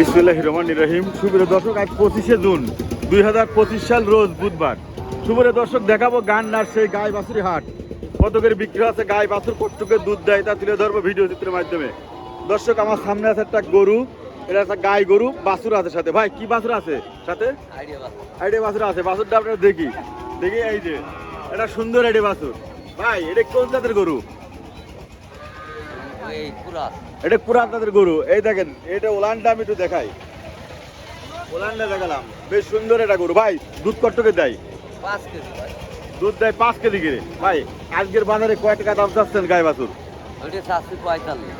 বিসমুল্লাহ রহমান রহিম। সুপ্রিয় দর্শক আজ পঁচিশে জুন দুই হাজার পঁচিশ সাল রোজ বুধবার। সুপ্রিয় দর্শক দেখাবো গান নার সেই গাই বাছুরি হাট। কত করে বিক্রি আছে গাই বাছুর কটুকে দুধ দেয় তা তুলে ধরবো ভিডিও চিত্রের মাধ্যমে। দর্শক আমার সামনে আছে একটা গরু এটা একটা গাই গরু বাছুর আছে সাথে। ভাই কি বাছুর আছে সাথে? আইডিয়া বাছুর আছে। বাছুরটা আপনারা দেখি। দেখি এই যে এটা সুন্দর আইডিয়া বাছুর। ভাই এটা কোন জাতের গরু? এটা পুরান তাদের গরু। এই দেখেন এটা ওলানটা আমি একটু দেখাই। ওলানটা দেখালাম। বেশ সুন্দর এটা গরু। ভাই দুধ কট্টকে দেয়? পাঁচ কেজি ভাই। দুধ দেয় পাঁচ কেজি করে। ভাই আজকের বাজারে কয় টাকা দাম চাচ্ছেন গায়ে বাছুর ওইটা চারশো পঁয়তাল্লিশ।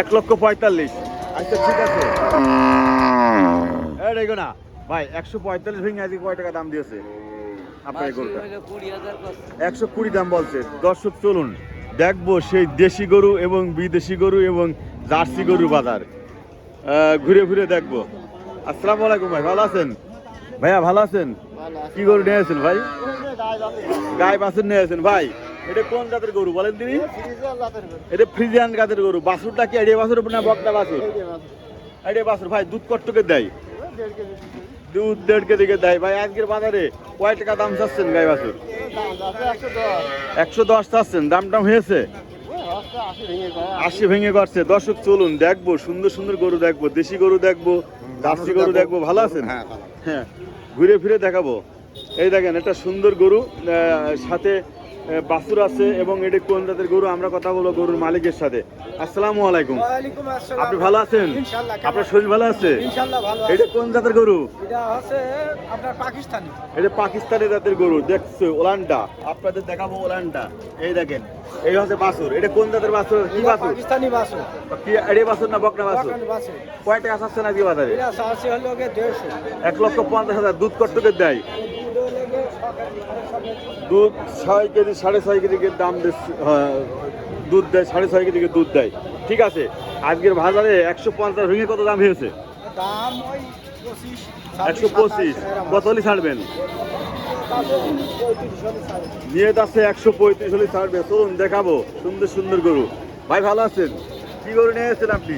এক লক্ষ পঁয়তাল্লিশ। আচ্ছা ঠিক আছে। দেখো না ভাই একশো পঁয়তাল্লিশ ভেঙে আজকে কয় টাকা দাম দিয়েছে? আপনার গরুটা। একশো কুড়ি দাম বলছে। দর্শক চলুন। দেখব সেই দেশি গরু এবং বিদেশি গরু এবং জার্সি গরু বাজার। ঘুরে ঘুরে দেখব। আসসালামু আলাইকুম ভাই ভালো আছেন? ভাইয়া ভালো আছেন? কি গরু নিয়ে আছেন ভাই? গায়ে বাছুর নিয়ে আছেন ভাই এটা কোন জাতের গরু বলেন তিনি? এটা ফ্রিজিয়ান জাতের গরু। বাছুরটা কি এড়িয়ে বাছুর না বকটা বাছুর? এড়িয়ে বাছুর। ভাই দুধ কট্টকে দেয়? দুধ দেড় কেজি করে দেয়। ভাই আজকের বাজারে কয় টাকা দাম চাচ্ছেন গায়ে বাছুর? একশো দশ চাচ্ছেন দাম টাম হয়েছে। আশি ভেঙে করছে দর্শক চলুন দেখব সুন্দর সুন্দর গরু দেখব দেশি গরু দেখব জার্সি গরু দেখব ভালো আছেন? হ্যাঁ ঘুরে ফিরে দেখাবো। এই দেখেন একটা সুন্দর গরু সাথে বাছুর আছে এবং এটা কোন জাতের গরু? আমরা কথা বলব গরুর মালিকের সাথে। আসসালামু আলাইকুম। আপনি ভালো আছেন? আপনার শরীর ভালো আছে? এটা কোন জাতের গরু? এটা পাকিস্তানি। জাতের গরু দেখছ ওলানটা। আপনাদের দেখাবো ওলানটা। এই দেখেন এই হচ্ছে বাছুর। এটা কোন জাতের বাছুর? কি বাছুর? পাকিস্তানি বাসু কি এড়ে বাছুর না বকনা বাছুর? বাগান বাসু কয় টাকা চাচ্ছেন আজকে বাজারে? এক লক্ষ পঞ্চাশ হাজার দুধ কট্টকে দেয়? দুধ ছয় কেজি সাড়ে ছয় কেজি করে দাম হ্যাঁ, দুধ দেয় সাড়ে ছয় কেজি করে দুধ দেয়। ঠিক আছে আজকের বাজারে একশো পঞ্চাশ ভেঙে কত দাম হয়েছে? একশো পঁচিশ কত হলে ছাড়বেন? নিয়ে যাচ্ছে একশো পঁয়ত্রিশ হলে ছাড়বে। চলুন দেখাবো সুন্দর সুন্দর গরু। ভাই ভালো আছেন? কি গরু নিয়ে এসেছেন আপনি?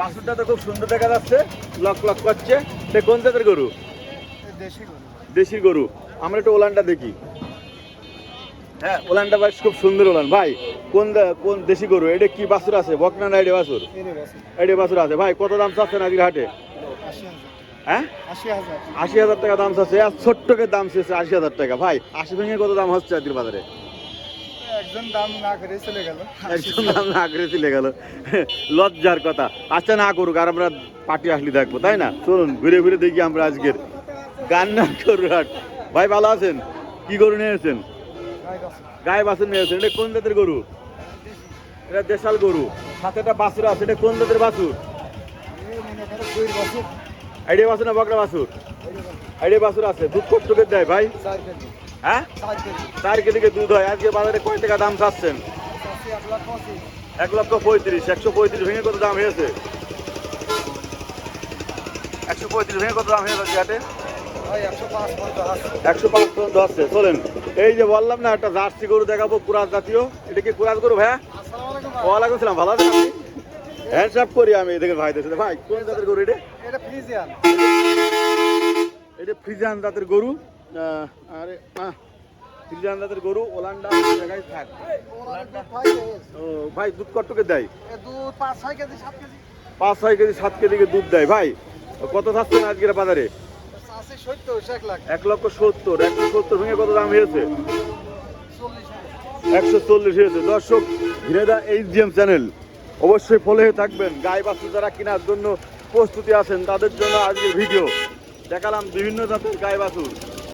বাসুরটা তো খুব সুন্দর দেখা যাচ্ছে লক লক করছে। এটা কোন জাতের গরু? দেশি গরু। আমরা একটু ওলানটা দেখি। হ্যাঁ ওলানটা ভাই খুব সুন্দর ওলান। ভাই কোন কোন দেশি গরু? এটা কি বাছুর আছে? বকনা না এডে বাছুর? এডে বাছুর। আছে। ভাই কত দাম চাচ্ছেন আজকের হাটে? আশি হাজার। হ্যাঁ? আশি হাজার। টাকা দাম চাচ্ছে। আর ছোট্টকে দাম চেয়েছে আশি হাজার টাকা। ভাই আশি ভেঙে কত দাম হচ্ছে আজকের বাজারে? একজন দাম না করে চলে গেল। দাম না করে চলে গেল। লজ্জার কথা। আচ্ছা না করুক আর আমরা পার্টি আসলে দেখব তাই না? চলুন ঘুরে ঘুরে দেখি আমরা আজকের গান্না গরু হাট ভাই, ভালো আছেন? কি গরু নিয়েছেন গায়ে বাছুর নিয়েছেন এটা কোন জাতের গরু? এটা দেশাল গরু। সাথে একটা বাছুর আছে। এটা কোন জাতের বাছুর? আইডিয়া বাছুর না বকরা বাছুর? আইডিয়া বাছুর আছে। দুধ কট্টকে দেয় ভাই? হ্যাঁ? চার কেজি চার কেজি করে দুধ হয়। আজকে বাজারে কয় টাকা দাম চাচ্ছেন? এক লক্ষ পঁয়ত্রিশ। একশো পঁয়ত্রিশ ভেঙে কত দাম হয়েছে? একশো পঁয়ত্রিশ ভেঙে কত দাম হয়েছে ওই একশো পাঁচ পর্যন্ত আসছে চলেন। এই যে বললাম না একটা জার্সি গরু দেখাবো কুরাজ জাতীয়। এটা কি কুরাজ গরু ভাইয়া? ওয়ালাইকুম সালাম ভালো আছেন আপনি? হ্যান্ডসাপ করি আমি দেখেন ভাইদের সাথে। ভাই কোন জাতের গরু এটা? এটা ফ্রিজিয়ান। এটা ফ্রিজান জাতের গরু। আরে আহ, ফ্রিজান জাতের গরু ওলান্ডা জায়গায় থাক। ও ভাই দুধ কট্টকে দেয়? দুধ পাঁচ ছয় কেজি সাত কেজি। পাঁচ ছয় কেজি সাত কেজিকে দুধ দেয়। ভাই কত থাকছেন আজকের বাজারে? এক লক্ষ সত্তর একশো সত্তর ভেঙে কত দাম হয়েছে? একশো চল্লিশ হয়েছে। দর্শক ঘিরেদা এইচ ডি এম চ্যানেল অবশ্যই ফলো হয়ে থাকবেন। গায়ে বাছুর যারা কেনার জন্য প্রস্তুতি আছেন তাদের জন্য আজকের ভিডিও দেখালাম বিভিন্ন জাতের গায়ে বাছুর